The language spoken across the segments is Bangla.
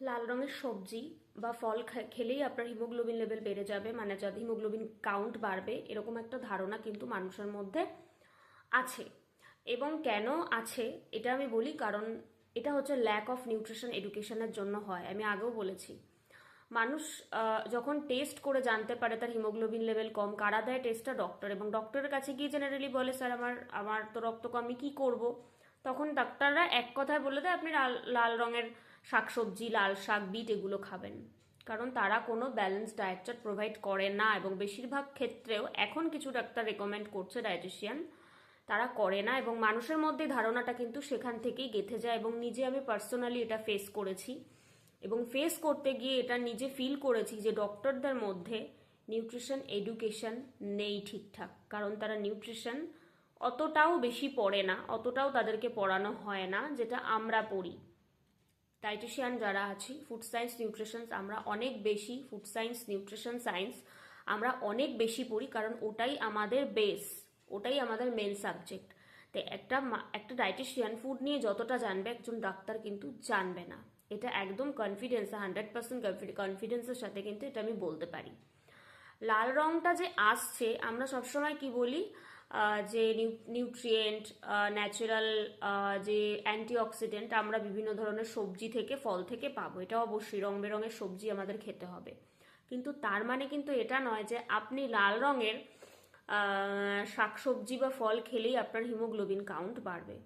লাল রঙের সবজি বা ফল খেলেই আপনার হিমোগ্লোবিন লেভেল বেড়ে যাবে। মানে যাতে হিমোগ্লোবিন কাউন্ট বাড়বে, এরকম একটা ধারণা কিন্তু মানুষের মধ্যে আছে। এবং কেন আছে, এটা আমি বলি কারণ এটা হচ্ছে ল্যাক অফ নিউট্রিশন এডুকেশনের জন্য হয়। আমি আগেও বলেছি। মানুষ যখন টেস্ট করে জানতে পারে তার হিমোগ্লোবিন লেভেল কম, কারা দেয় টেস্টটা ডক্টর এবং ডক্টরের কাছে গিয়ে জেনারেলি বলে, স্যার, আমার আমার তো রক্ত কম, আমি কি করব? তখন ডাক্তাররা এক কথায় বলে দেয়, আপনি লাল রঙের শাকসবজি, লাল শাক, বিট এগুলো খাবেন। কারণ তারা কোনো ব্যালেন্স ডায়েট চার্ট প্রোভাইড করে না এবং বেশিরভাগ ক্ষেত্রেও এখন কিছু ডাক্তার রেকমেন্ড করছে ডায়েটিশিয়ান তারা করে না এবং মানুষের মধ্যে ধারণাটা কিন্তু সেখান থেকেই গেঁথে যায় এবং নিজে আমি পার্সোনালি এটা ফেস করেছি। এবং ফেস করতে গিয়ে এটা নিজে ফিল করেছি যে ডক্টরদের মধ্যে নিউট্রিশন এডুকেশন নেই ঠিকঠাক। কারণ তারা নিউট্রিশন অতটাও বেশি পড়ে না, অতটাও তাদেরকে পড়ানো হয় না, যেটা আমরা পড়ি। ডায়েটিশিয়ান যারা আছি ফুড সায়েন্স নিউট্রিশন আমরা অনেক বেশি ফুড সায়েন্স নিউট্রিশন সায়েন্স আমরা অনেক বেশি পড়ি কারণ ওটাই আমাদের বেস ওটাই আমাদের মেন সাবজেক্ট তো একটা একটা ডায়েটিশিয়ান ফুড নিয়ে যতটা জানবে, একজন ডাক্তার কিন্তু জানবে না। এটা একদম কনফিডেন্স হান্ড্রেড পার্সেন্ট কনফিডেন্সের সাথে কিন্তু এটা আমি বলতে পারি। লাল রংটা যে আসছে, আমরা সবসময় কি বলি যে নিউট্রিয়েন্ট ন্যাচারাল যে অ্যান্টিঅক্সিডেন্ট আমরা বিভিন্ন ধরনের সবজি থেকে, ফল থেকে পাবো। এটা অবশ্যই রং বেরঙের সবজি আমাদের খেতে হবে। কিন্তু তার মানে কিন্তু এটা নয় যে আপনি লাল রঙের শাকসবজি বা ফল খেলেই আপনার হিমোগ্লোবিন কাউন্ট বাড়বে।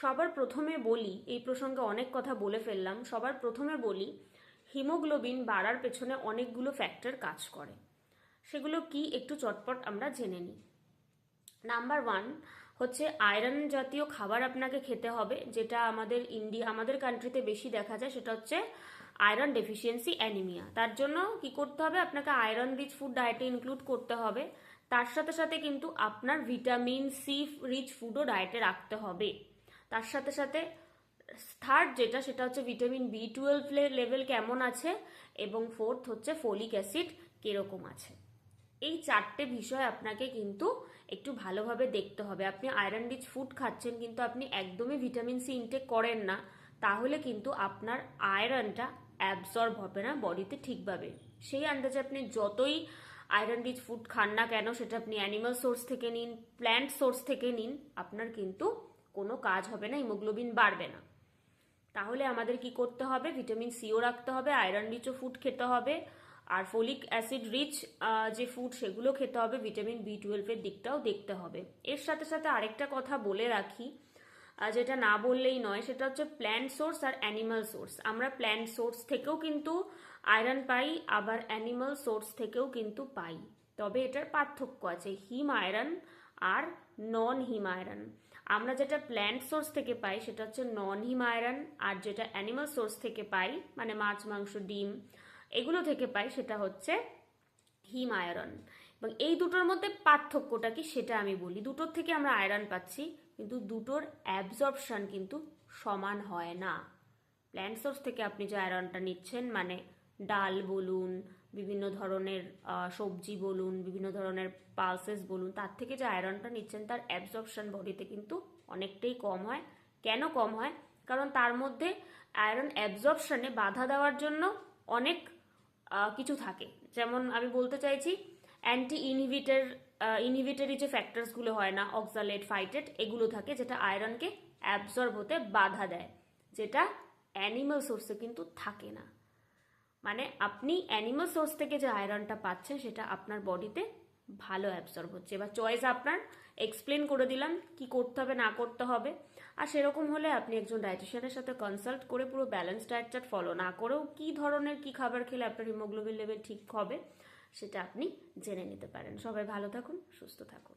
সবার প্রথমে বলি, এই প্রসঙ্গে অনেক কথা বলে ফেললাম, সবার প্রথমে বলি, হিমোগ্লোবিন বাড়ার পেছনে অনেকগুলো ফ্যাক্টর কাজ করে। সেগুলো কি একটু চটপট আমরা জেনে নিই। নাম্বার ওয়ান হচ্ছে আয়রন জাতীয় খাবার আপনাকে খেতে হবে, যেটা আমাদের ইন্ডিয়া আমাদের কান্ট্রিতে বেশি দেখা যায়, সেটা হচ্ছে আয়রন ডেফিসিয়েন্সি অ্যানিমিয়া তার জন্য কি করতে হবে? আপনাকে আয়রন রিচ ফুড ডায়েটে ইনক্লুড করতে হবে। তার সাথে সাথে কিন্তু আপনার ভিটামিন সি রিচ ফুডও ডায়েটে রাখতে হবে। তার সাথে সাথে থার্ড যেটা, সেটা হচ্ছে ভিটামিন বি টুয়েলভ লেভেল কেমন আছে? এবং ফোর্থ হচ্ছে ফোলিক অ্যাসিড কীরকম আছে? এই চারটে বিষয় আপনাকে কিন্তু একটু ভালোভাবে দেখতে হবে। আপনি আয়রন রিচ ফুড খাচ্ছেন কিন্তু আপনি একদমই ভিটামিন সি ইনটেক করেন না, তাহলে কিন্তু আপনার আয়রনটা অ্যাবজর্ব হবে না বডিতে ঠিকভাবে সেই আন্দাজে আপনি যতই আয়রন রিচ ফুড খান না কেন, সেটা আপনি অ্যানিমাল সোর্স থেকে নিন প্ল্যান্ট সোর্স থেকে নিন, আপনার কিন্তু কোনো কাজ হবে না হিমোগ্লোবিন বাড়বে না। তাহলে আমাদের কি করতে হবে? ভিটামিন সিও রাখতে হবে আয়রন রিচও ফুড খেতে হবে। আর ফোলিক অ্যাসিড রিচ যে ফুড সেগুলো খেতে হবে ভিটামিন বি টুয়েলভের দিকটাও দেখতে হবে। এর সাথে সাথে আরেকটা কথা বলে রাখি যেটা না বললেই নয়, সেটা হচ্ছে প্ল্যান্ট সোর্স আর অ্যানিমাল সোর্স আমরা প্ল্যান্ট সোর্স থেকেও কিন্তু আয়রন পাই, আবার অ্যানিমাল সোর্স থেকেও কিন্তু পাই। তবে এটার পার্থক্য আছে হিম আয়রন আর নন হিম আয়রন আমরা যেটা প্ল্যান্ট সোর্স থেকে পাই, সেটা হচ্ছে নন হিম আয়রন আর যেটা অ্যানিমাল সোর্স থেকে পাই মানে মাছ, মাংস, ডিম এগুলো থেকে পাই সেটা হচ্ছে হিম আয়রন। এবং এই দুটোর মধ্যে পার্থক্যটা কি সেটা আমি বলি। দুটোর থেকে আমরা আয়রন পাচ্ছি, কিন্তু দুটোর অ্যাবজর্পশন কিন্তু সমান হয় না। প্ল্যান্ট সোর্স থেকে আপনি যে আয়রনটা নিচ্ছেন মানে ডাল বলুন, বিভিন্ন ধরনের সবজি বলুন, বিভিন্ন ধরনের পালসেস বলুন, তার থেকে যে আয়রনটা নিচ্ছেন, তার অ্যাবজর্পশন বডিতে কিন্তু অনেকটাই কম হয়। কেন কম হয়? কারণ তার মধ্যে আয়রন অ্যাবজর্পশনে বাধা দেওয়ার জন্য অনেক কিছু থাকে। যেমন আমি বলতে চাইছি অ্যান্টি ইনহিবিটার ইনহিবিটারি যে ফ্যাক্টরসগুলো হয় না অক্সালেট ফাইটেট এগুলো থাকে যেটা আয়রনকে অ্যাবজর্ব হতে বাধা দেয়, যেটা অ্যানিমাল সোর্সে কিন্তু থাকে না। মানে আপনি অ্যানিমাল সোর্স থেকে যে আয়রনটা পাচ্ছেন, সেটা আপনার বডিতে ভালো অ্যাবজর্ব হচ্ছে। এবার চয়েস আপনার এক্সপ্লেন করে দিলাম কি করতে হবে, না করতে হবে। আর সেরকম হলে আপনি একজন ডায়েটিশিয়ানের সাথে কনসাল্ট করে পুরো ব্যালেন্স ডায়েট চার্ট ফলো না করেও কি ধরনের কি খাবার খেলে আপনার হিমোগ্লোবিন লেভেল ঠিক হবে, সেটা আপনি জেনে নিতে পারেন। সবাই ভালো থাকুন, সুস্থ থাকুন।